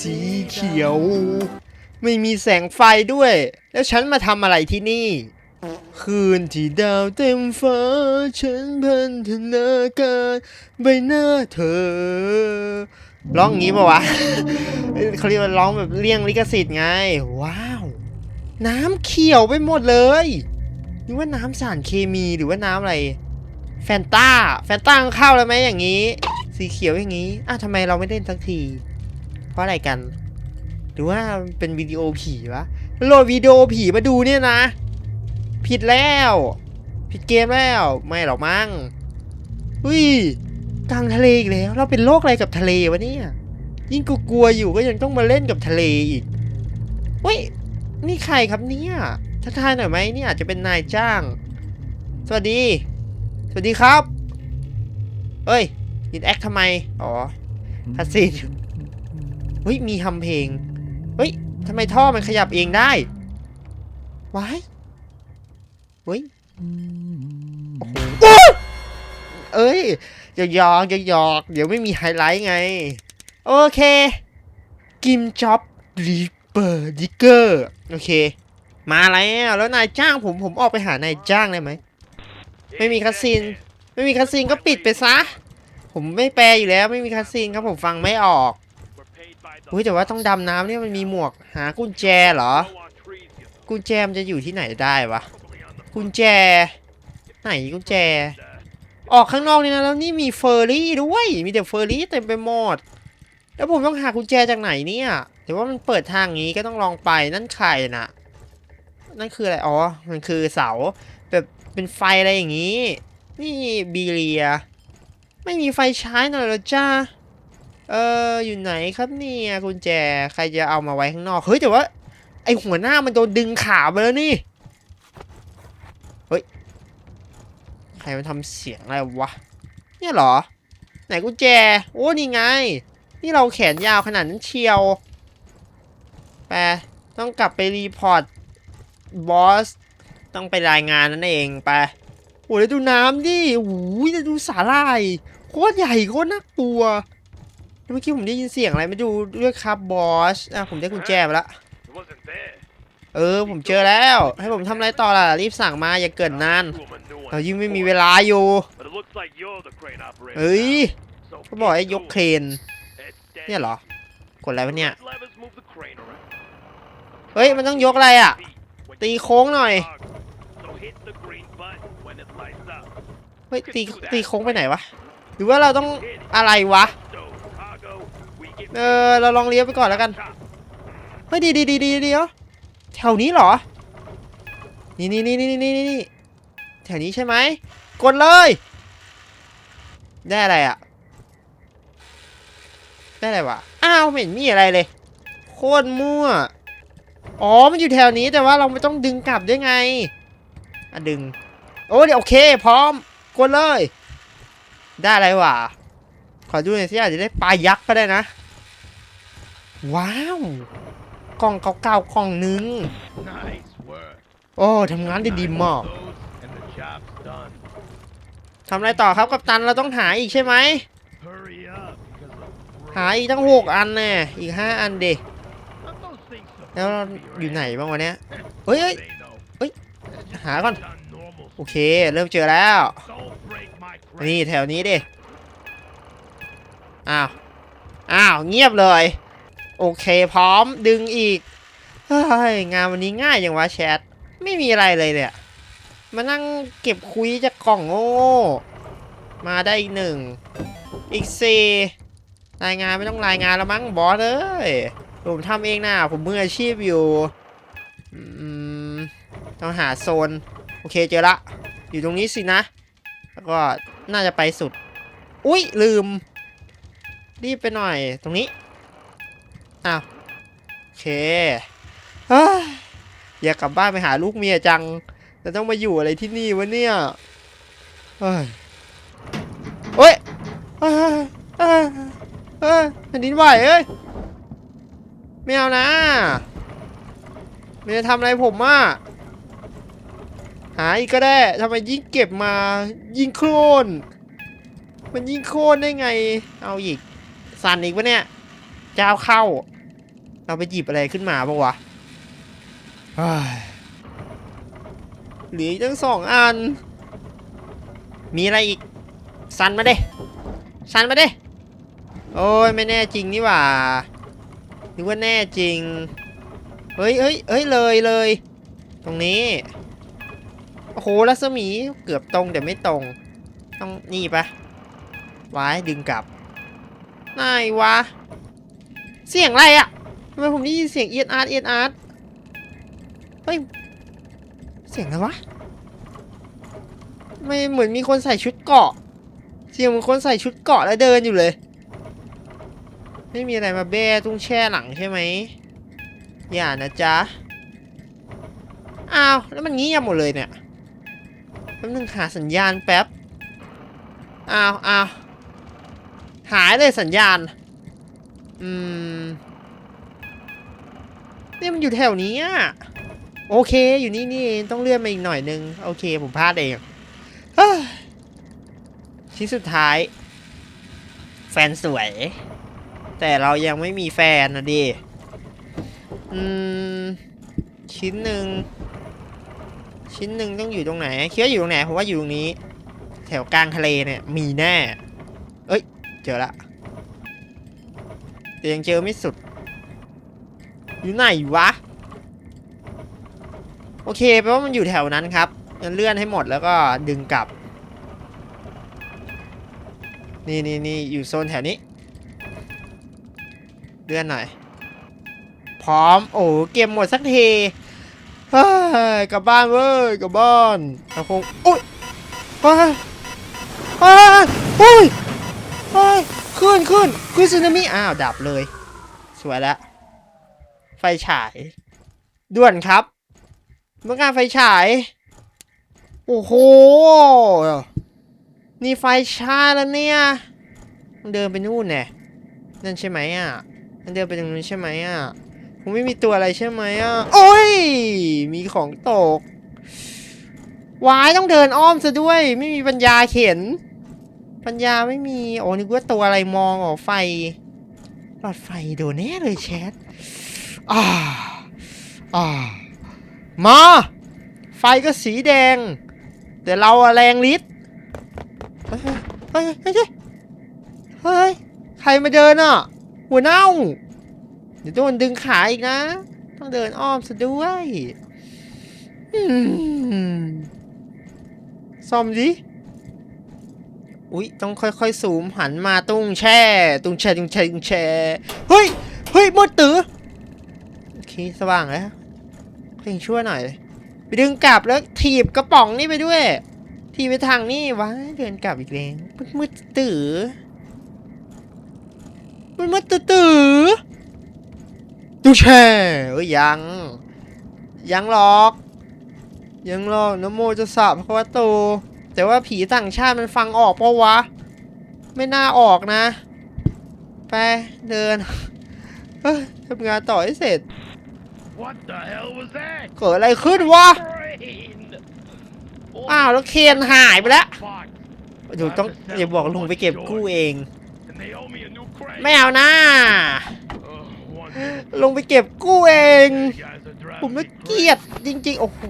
สีเขียว ไม่มีแสงไฟด้วย แล้วฉันมาทำอะไรที่นี่ คืนที่ดาวเต็มฟ้า ฉันพันธนาการใบหน้าเธอ ร้องงี้ปะวะเขาเรียกว่าร้องแบบเลี่ยงลิขสิทธิ์ไง ว้าว น้ำเขียวไปหมดเลยนึกว่าน้ำสารเคมีหรือว่าน้ำอะไรแฟนตาแฟนตาเข้าแล้วไหมอย่างนี้ สีเขียวอย่างนี้อะทำไมเราไม่เล่นสักที เพราะอะไรกัน หรือว่าเป็นวิดีโอผีวะโหลดวิดีโอผีมาดูเนี่ยนะ ผิดแล้ว ผิดเกมแล้ว ไม่หรอกมั้งอุ้ยกลางทะเลอีกแล้ว เราเป็นโรคอะไรกับทะเลวะเนี่ย ยิ่งกูกลัวอยู่ก็ยังต้องมาเล่นกับทะเลอีกเฮ้ยนี่ใครครับเนี่ยทักทายหน่อยไหมนี่อาจจะเป็นนายจ้าง สวัสดี สวัสดีครับเฮ้ยยินแอคทำไม อ๋อคัสซีน เฮ้ยมีทำเพลง เฮ้ยทำไมท่อมันขยับเองได้ว้ายเฮ้ยโอ้โหเอ้ยอย่าหยอกอย่าหยอกเดี๋ยวไม่มีไฮไลท์ไง โอเค กิมจ็อบรีเปอร์ดิเกอร์โอเค มาแล้วแล้วนายจ้างผมผมออกไปหานายจ้างได้ไหม ไม่มีคัสซีนไม่มีคัสซีนก็ปิดไปซะ ผมไม่แปลอยู่แล้วไม่มีคัสซีนครับผมฟังไม่ออก อุ้ยแต่ว่าต้องดำน้ำเนี่ยมันมีหมวกหากุญแจเหรอ กุญแจมันจะอยู่ที่ไหนได้วะ กุญแจ ไหนกุญแจ ออกข้างนอกนี่นะแล้วนี่มีเฟอร์รี่ด้วย มีแต่เฟอร์รี่เต็มไปหมด แล้วผมต้องหากุญแจจากไหนเนี่ยแต่ว่ามันเปิดทางนี้ก็ต้องลองไปนั่นใครน่ะ นั่นคืออะไร อ๋อ มันคือเสาแบบเป็นไฟอะไรอย่างนี้ นี่บีเรีย ไม่มีไฟใช้หน่อยหรอจ้า เอออยู่ไหนครับเนี่ยกุญแจใครจะเอามาไว้ข้างนอกเฮ้ยแต่ว่าไอหัวหน้ามันโดนดึงขาไปแล้วนี่เฮ้ยใครมันทำเสียงอะไรวะเนี่ยเหรอ ไหนกุญแจ โอ้นี่ไง นี่เราแขนยาวขนาดนั้นเชียวไปต้องกลับไปรีพอร์ตบอสต้องไปรายงานนั่นเองไปโอ้ยดูน้ำดิโอ้ยดูสาหร่ายโคตรใหญ่โคตรน่ากลัว เมื่อกี้ผมได้ยินเสียงอะไรไม่ดูด้วยครับบอสอะผมได้กุญแจมาละเออผมเจอแล้ว ให้ผมทำอะไรต่อล่ะรีบสั่งมาอย่าเกินนานเรายิ่งไม่มีเวลาอยู่เฮ้ยเขาบอกให้ยกเครนเนี่ยเหรอกดอะไรวะเนี่ยเฮ้ยมันต้องยกอะไรอะ ตีโค้งหน่อยเฮ้ยตีตีโค้งไปไหนวะหรือว่าเราต้องอะไรวะ เออเราลองเลี้ยวไปก่อนแล้วกันเฮ้ยดีดีดีดีเดียวแถวนี้เหรอ นี่นี่นี่นี่นี่นี่นี่แถวนี้ใช่ไหมกดเลย ได้อะไรอะ ได้อะไรวะ อ้าวไม่เห็นมีอะไรเลย โคตรมั่ว อ๋อ มันอยู่แถวนี้แต่ว่าเราไม่ต้องดึงกลับด้วยไง อะดึง โอ้เดี๋ยวโอเค พร้อม กดเลย ได้อะไรวะ ขอดูหน่อยสิอาจจะได้ปลายักษ์ก็ได้นะ ว้าวกล่องเก่าๆกล่องหนึง โอ้ทำงานได้ดีมากทำอะไรต่อครับกัปตันเราต้องหาอีกใช่ไหมหาอีกตั้งหกอันแน่อีกห้าอันเดแล้วเราอยู่ไหนบ้างวะเนี้ยเฮ้ยเฮ้ยหาก่อนโอเค เริ่มเจอแล้ว นี่แถวนี้ดิอ้าว อ้าว เงียบเลย โอเคพร้อมดึงอีกเฮ้ยงานวันนี้ง่ายอย่างวะแชท ไม่มีอะไรเลยเนี่ย มานั่งเก็บคุยจากกล่องโง่มาได้อีกหนึ่ง อีกสี่รายงานไม่ต้องรายงานแล้วมั้งบอสเอ้ยผมทำเองนะผมมืออาชีพอยู่อืมต้องหาโซน โอเคเจอละ อยู่ตรงนี้สินะ แล้วก็น่าจะไปสุด อุ๊ย ลืม รีบไปหน่อยตรงนี้ อ้าวโอเคเฮ้ยอยากกลับบ้านไปหาลูกเมียจังแต่ต้องมาอยู่อะไรที่นี่วะเนี่ยเฮ้ยเฮ้ยเฮ้ยแผ่นดินไหวเอ้ยไม่เอานะมันจะทำอะไรผมอะหาอีกก็ได้ทำไมยิ่งเก็บมายิ่งโคลนมันยิ่งโคลนได้ไง เอาอีกสั่นอีกวะเนี่ยเจ้าเข้า เราไปหยิบอะไรขึ้นมาปะวะเฮ้ยเหลืออีกตั้งสองอัน มีอะไรอีก สันมาเด้สันมาเด้โอ้ยไม่แน่จริงนี่หว่านึกว่าแน่จริง เฮ้ยเฮ้ยเฮ้ยเลยเลย ตรงนี้ โอ้โหรัศมีเกือบตรงแต่ไม่ตรง ต้องนี่ปะไว้ดึงกลับไหนวะ เสียงอะไรอะ ทำไมผมได้ยินเสียงเอียดอาร์ตเอียดอาร์ตเฮ้ย เสียงอะไรวะไม่เหมือนมีคนใส่ชุดเกาะ เสียงเหมือนคนใส่ชุดเกาะแล้วเดินอยู่เลย ไม่มีอะไรมาแบ้ตุ้งแช่หลังใช่ไหม อย่านะจ๊ะ อ้าว แล้วมันเงียบหมดเลยเนี่ยแป๊บนึงหาสัญญาณแป๊บ อ้าวอ้าวหายเลยสัญญาณ อืม นี่มันอยู่แถวนี้อะโอเค อยู่นี่นี่เองต้องเลื่อนมาอีกหน่อยนึง โอเค ผมพลาดเองชิ้นสุดท้าย แฟนสวย แต่เรายังไม่มีแฟนนะดิอืม ชิ้นหนึ่ง ชิ้นหนึ่งต้องอยู่ตรงไหนคิดว่าอยู่ตรงไหนผมว่าอยู่ตรงนี้ แถวกลางทะเลเนี่ย มีแน่ เอ้ย เจอละแต่ยังเจอไม่สุด อยู่ไหนวะ โอเคแปลว่ามันอยู่แถวนั้นครับงั้นเลื่อนให้หมดแล้วก็ดึงกลับ นี่นี่นี่อยู่โซนแถวนี้ เลื่อนหน่อย พร้อม โอ้เกมหมดสักทีกลับบ้านเว้ยกลับบ้านเราคงอุ้ยเฮ้ยเฮ้ยเฮ้ยขึ้นขึ้นขึ้นสึนามิอ้าวดับเลย สวยแล้ว ฉาย ด่วนครับเมื่อการไฟฉาย โอ้โห นี่ไฟชาแล้วเนี่ยต้องเดินไปนู่นแน่นั่นใช่ไหมอะต้องเดินไปตรงนู้นใช่ไหมอะผมไม่มีตัวอะไรใช่ไหมอะ โอ้ย มีของตก วายต้องเดินอ้อมซะด้วย ไม่มีปัญญาเข็น ปัญญาไม่มี โอ้นึกว่าตัวอะไรมองอ๋อไฟ หลอดไฟโดนแน่เลยแชท อ่าอ่ามา ไฟก็สีแดง แต่เราอะแรงฤทธิ์เฮ้ยเฮ้ยเฮ้ยเฮ้ยใครมาเดินอะ หัวเน่า เดี๋ยวโดนดึงขาอีกนะ ต้องเดินอ้อมซะด้วยซ่อมดิอุ๊ยต้องค่อยๆซูมหันมาตุ้งแช่ ตุ้งแช่ตุ้งแช่ตุ้งแช่ เฮ้ย เฮ้ยมดตื้อ สว่างแล้วเพลงช่วยหน่อย ไปดึงกลับแล้วถีบกระป๋องนี่ไปด้วย ถีบไปทางนี่วะเดินกลับอีกแล้วมืดมืดตื้อมืดมืดตื้อตื้อตุ้แช่เอ้ยยัง ยังหรอก ยังหรอกนโมจะสาบพระวะโตแต่ว่าผีต่างชาติมันฟังออกเปะวะ ไม่น่าออกนะ ไป เดินเฮ้ยทำงานต่อให้เสร็จ เกิดอะไรขึ้นวะ Brain! อ้าวแล้วเคนหายไปแล้ว Fuck. เดี๋ยวต้องอย่าบอกลุงไปเก็บกู้เอง And they owe me a new crate. ไม่เอานะ Ugh, one minute. ลงไปเก็บกู้เอง You guys are driving ผมไม่ me เกลียด crazy. จริงๆ โอ้โห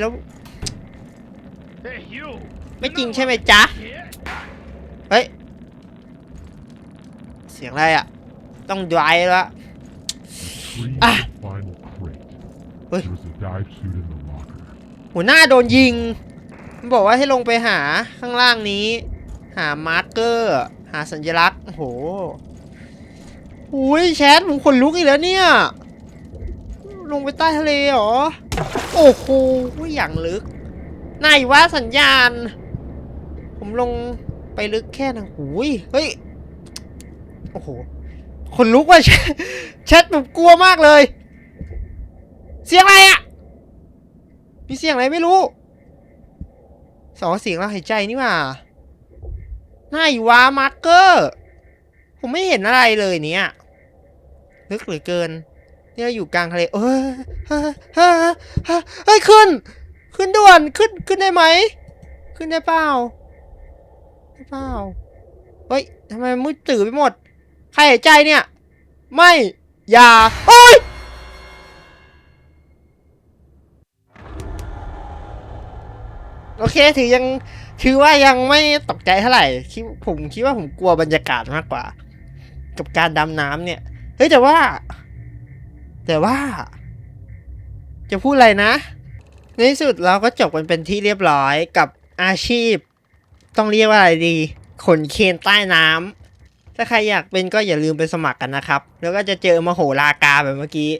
แล้ว Hey, you. ไม่จริงใช่ไหมจ๊ะ Yeah. เฮ้ย เสียงอะไรอะ ต้องดรายละ Free Ah. The final crate. Oi. There's a dive suit in the locker. หัวหน้าโดนยิง มันบอกว่าให้ลงไปหาข้างล่างนี้ หามาร์กเกอร์ หาสัญลักษณ์โอ้โหอุ้ยแชทผมขนลุกอีกแล้วเนี่ย ลงไปใต้ทะเลเหรอ โอ้โหอย่างลึกไหนวะสัญญาณ ผมลงไปลึกแค่ไหนหูยเฮ้ย โอ้โหขนลุกว่ะแชทแชทผมกลัวมากเลย เสียงอะไรอะ มีเสียงอะไรไม่รู้สองเสียงเราหายใจนี่ว่าไหนวะมาร์กเกอร์ ผมไม่เห็นอะไรเลยเนี่ยลึกเหลือเกิน นี่เราอยู่กลางทะเลเออเฮ้ยขึ้น ขึ้นด่วนขึ้นขึ้นได้ไหม ขึ้นได้เปล่าได้เปล่าเฮ้ยทำไมมืดตื่อไปหมด ใครหายใจเนี่ย ไม่ อย่าโอ๊ย โอเค ถือยังถือว่ายังไม่ตกใจเท่าไหร่คิดผมคิดว่าผมกลัวบรรยากาศมากกว่า กับการดำน้ำเนี่ยเฮ้ยแต่ว่า แต่ว่า จะพูดอะไรนะ ในที่สุดเราก็จบกันเป็นที่เรียบร้อยกับอาชีพ ต้องเรียกว่าอะไรดี ขนเคนใต้น้ำถ้าใครอยากเป็นก็อย่าลืมไปสมัครกันนะครับ แล้วก็จะเจอมโหรากาแบบเมื่อกี้